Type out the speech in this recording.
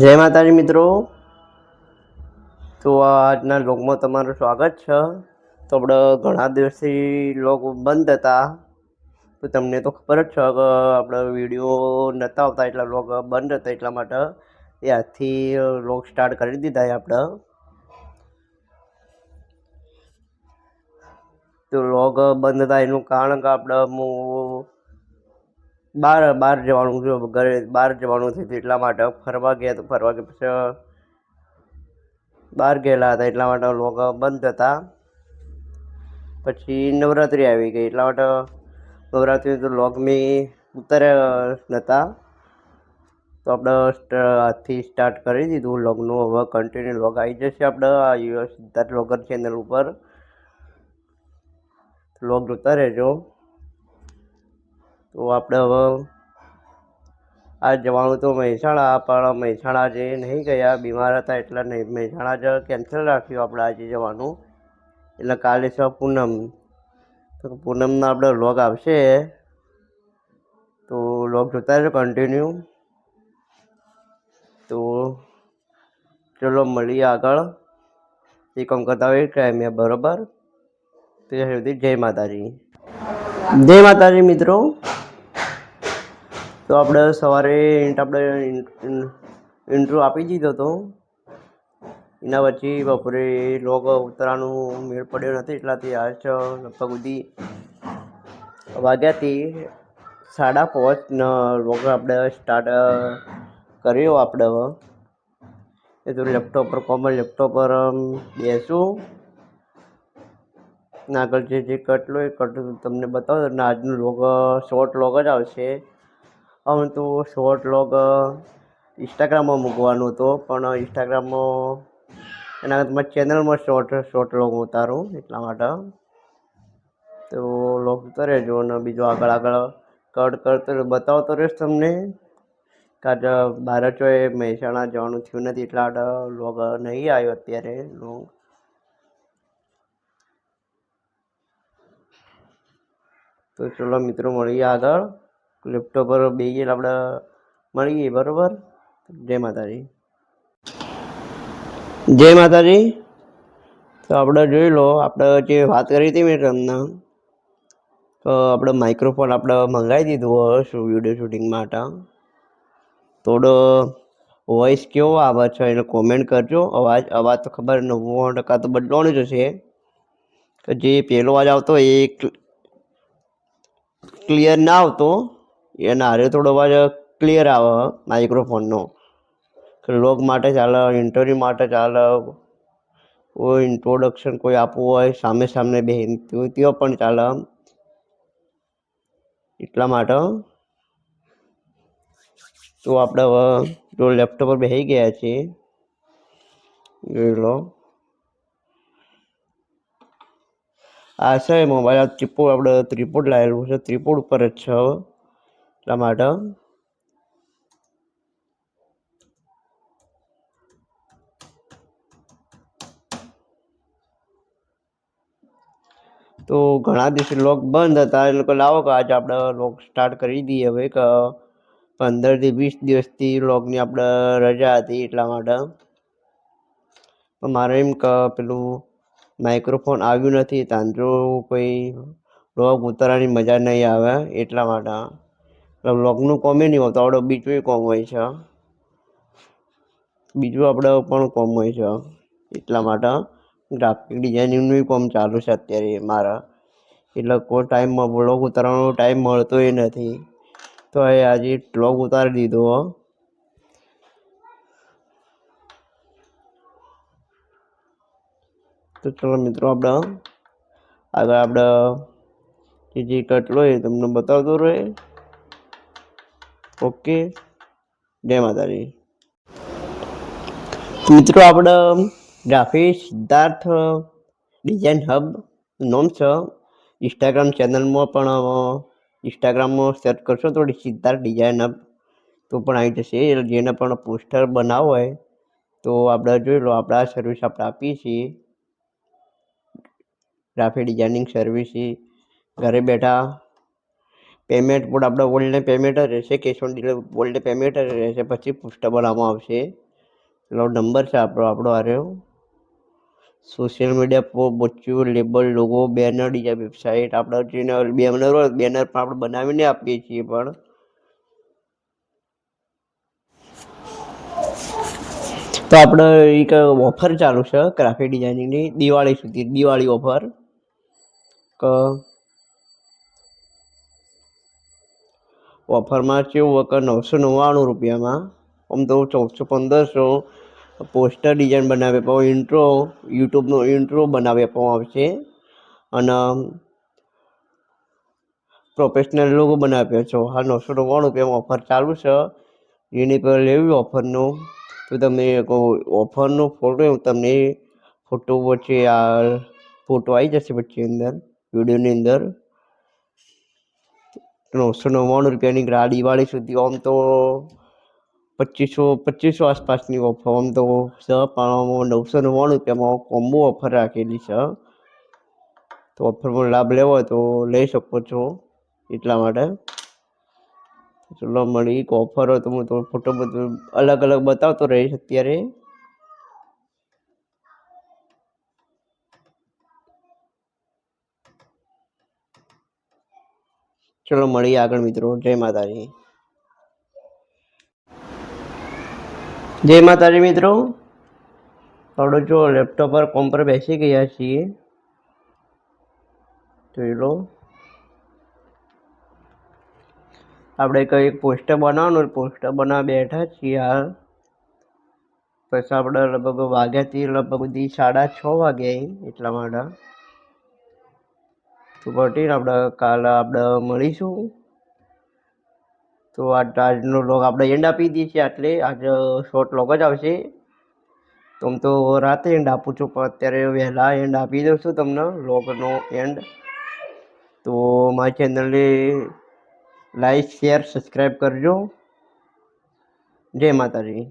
જય માતાજી મિત્રો. તો આજના લોગમાં તમારું સ્વાગત છે. તો આપણે ઘણા દિવસથી લોગ બંધ હતા. તો તમને તો ખબર જ છે કે આપણે વીડિયો નહોતા આવતા એટલા લોગ બંધ હતા એટલા માટે. એ લોગ સ્ટાર્ટ કરી દીધા આપણે. તો લોગ બંધ હતા એનું કારણ કે આપણે હું બહાર બહાર જવાનું જો ઘરે બહાર જવાનું થયું એટલા માટે ફરવા ગયા તો ફરવા ગયા પછી બહાર ગયેલા હતા એટલા માટે લોગ બંધ હતા. પછી નવરાત્રિ આવી ગઈ એટલા માટે નવરાત્રિ તો લોગ મેં ઉતાર્યા નહોતા તો આપણે હાથથી સ્ટાર્ટ કરી દીધું લોગનું હવે કન્ટિન્યુ લોગ આવી જશે આપણે, આ યુએસ સિદ્ધાર્થ લોગર ચેનલ ઉપર. લોગ જોતા રહેજો. તો આપણે હવે આ જવાનું તો મહેસાણા પણ મહેસાણા જે નહીં ગયા, બીમાર હતા એટલે નહીં, મહેસાણા જ કેન્સલ રાખ્યું આપણે આજે જવાનું. એટલે કાલે છે પૂનમ. તો પૂનમના આપણે લોગ આવશે. તો લોગ જોતા રહેજો કન્ટિન્યુ તો ચલો મળીએ આગળ. એ કામ કરતા હોય ટાઈમે બરોબર? ત્યાં સુધી જય માતાજી. જય માતાજી મિત્રો. તો આપણે સવારે આપણે ઇન્ટ્રો આપી દીધો હતો એના પછી બપોરે લોગ ઉતરાનું મેળ પડ્યો નથી એટલાથી આજ લગભગ સુધી વાગ્યાથી સાડા પાંચનો લોગ આપણે સ્ટાર્ટ કર્યો આપણે. એ તો લેપટોપ પર કોમન લેપટોપ પર બેસું. આગળ જે જે કટલો એ કટ તમને બતાવો આજનું લોગ શોર્ટ લોગ જ આવશે. હવે તો શોર્ટ લોગ ઇન્સ્ટાગ્રામમાં મૂકવાનો હતો. પણ ઇન્સ્ટાગ્રામમાં એના મારી ચેનલમાં શોર્ટ શોર્ટ લોગ ઉતારું એટલા માટે. તો લોગ ઉતારે જો અને બીજો આગળ આગળ કટ કરતો બતાવતો રહીશ તમને. કારણ કે બાર ચોએ મહેસાણા જવાનું થયું નથી એટલા માટે લોગ નહીં આવ્યો અત્યારે લોગ તો ચલો મિત્રો, મળીએ આગળ. લેપટોપ પર બે એટલે આપણે મળી ગઈ, બરાબર? જય માતાજી. જય માતાજી. તો આપણે જોઈ લો આપણે જે વાત કરી હતી મેં તમને, તો આપણે માઇક્રોફોન આપણે મંગાવી દીધું શું વીડિયો શૂટિંગ માટે. થોડો વોઇસ કેવો આવે છે એને કોમેન્ટ કરજો. અવાજ અવાજ તો ખબર નવ્વાણું ટકા તો બદલવાનું જ હશે. જે પહેલો અવાજ આવતો એ ક્લિયર ના આવતો. એના હારે થોડો અવાજ ક્લિયર આવે માઇક્રોફોનનો લોગ માટે ચાલે ઇન્ટરવ્યૂ માટે ચાલે, કોઈ ઇન્ટ્રોડક્શન કોઈ આપવું હોય, સામે સામે બે તો ત્યાં પણ ચાલે. એટલા માટે તો આપણે હવે, જો લેપટોપ પર બેસી ગયા છીએ, જોઈ લો. આ છે મોબાઈલ આ ત્રિપોડ, આપણે ત્રિપોડ લાવેલું છે, ત્રિપોડ ઉપર જ છે માટે તો ઘણા દિવસે લોક બંધ હતા એ લોકો લાવો કે આજે આપણે લોક સ્ટાર્ટ કરી દઈએ હવે કે પંદરથી વીસ દિવસથી લોગની આપણે રજા હતી એટલા માટે પણ મારે એમ કે પેલું માઇક્રોફોન આવ્યું નથી તાંજો કોઈ લોગ ઉતારવાની મજા નહીં આવે એટલા માટે લોગનું કોમે નહીં હોતું આપણે બીજું કોમ હોય છે બીજું આપણે પણ કોમ હોય છે એટલા માટે ગ્રાફિક ડિઝાઇનિંગનું કોમ ચાલુ છે અત્યારે મારા. એટલે કોઈ ટાઈમમાં બ્લોગ ઉતારવાનો ટાઈમ મળતો એ નથી. તો એ આજે બ્લોગ ઉતારી દીધો તો ચલો મિત્રો આપણે આગળ આપણે જે જે કટલો એ તમને બતાવતો રહે ઓકે. જય માતાજી. મિત્રો, આપણે ગ્રાફિક સિદ્ધાર્થ ડિઝાઇન હબ નોમ છે. ઇન્સ્ટાગ્રામ ચેનલમાં પણ ઇન્સ્ટાગ્રામમાં સર્ચ કરશો તો સિદ્ધાર્થ ડિઝાઇન હબ તો પણ આવી જશે. જેને પણ પોસ્ટર બનાવવો હોય તો આપણે જોઈ લો, આપણે આ સર્વિસ આપણે આપીએ છીએ. ગ્રાફિક ડિઝાઇનિંગ સર્વિસ ઘરે બેઠા પેમેન્ટ પણ આપણે ઓનલાઈન પેમેન્ટ જ રહેશે cash on delivery online payment જ રહેશે. પછી પોસ્ટર બનાવવામાં આવશે. એટલો નંબર છે આપણો આપણો આ રહ્યો. સોશિયલ મીડિયા પર બચ્યું લેબલ લોગો બેનર બીજા વેબસાઇટ આપણે જેને બેનર હોય બેનર પણ આપણે બનાવીને આપીએ છીએ પણ. તો આપણે એક ઓફર ચાલુ છે ગ્રાફિક ડિઝાઇનિંગની દિવાળી સુધી, દિવાળી ઓફર ઓફરમાં કેવું વખત નવસો નવ્વાણું રૂપિયામાં, આમ તો ચૌદસો પંદરસો પોસ્ટર ડિઝાઇન બનાવી આપવામાં ઇન્ટ્રો, યુટ્યુબનો ઇન્ટ્રો બનાવી આપવામાં આવશે. અને પ્રોફેશનલ લોગો બનાવ્યો છો. હા, નવસો નવ્વાણું રૂપિયામાં ઓફર ચાલુ છે. એની પર લેવી ઓફરનો, તો તમે ઓફરનો ફોટો તમને ફોટો વચ્ચે આ ફોટો આવી જશે વચ્ચે અંદર, વિડીયોની અંદર. નવસો નવ્વાણું રૂપિયાની ગ્રા દિવાળી સુધી આમ તો પચીસો પચીસો આસપાસની ઓફર આમ તો છે પણ નવસો નવ્વાણું રૂપિયામાં કોમ્બો ઓફર રાખેલી છે. તો ઓફરનો લાભ લેવો તો લઈ શકો છો એટલા માટે. ચલો, મળી એક ઓફર તો હું તમને ફોટો બધું અલગ અલગ બતાવતો રહીશ અત્યારે. ચલો મળીએ આગળ મિત્રો. જય માતાજી. જય માતાજી મિત્રો. આપણે જો લેપટોપ પર કોમ પર બેસી ગયા છીએ. જોઈ લો. આપણે કંઈક પોસ્ટર બનાવવાનું પોસ્ટર બનાવવા બેઠા છીએ હાલ. પછી આપણે લગભગ વાગ્યાથી લગભગ બધી સાડા છ વાગ્યા એટલા માટે. તો પટીને આપણે કાલે આપણે મળીશું. તો આ આજનો લોગ આપણે એન્ડ આપી દઈએ છીએ આટલે. આજે શોર્ટ લોગ જ આવશે. તો હું તો રાતે એન્ડ આપું છું, પણ અત્યારે વહેલા એન્ડ આપી દઉં છું તમને લોગનો એન્ડ તો મારી ચેનલને લાઈક શેર સબસ્ક્રાઈબ કરજો. જય માતાજી.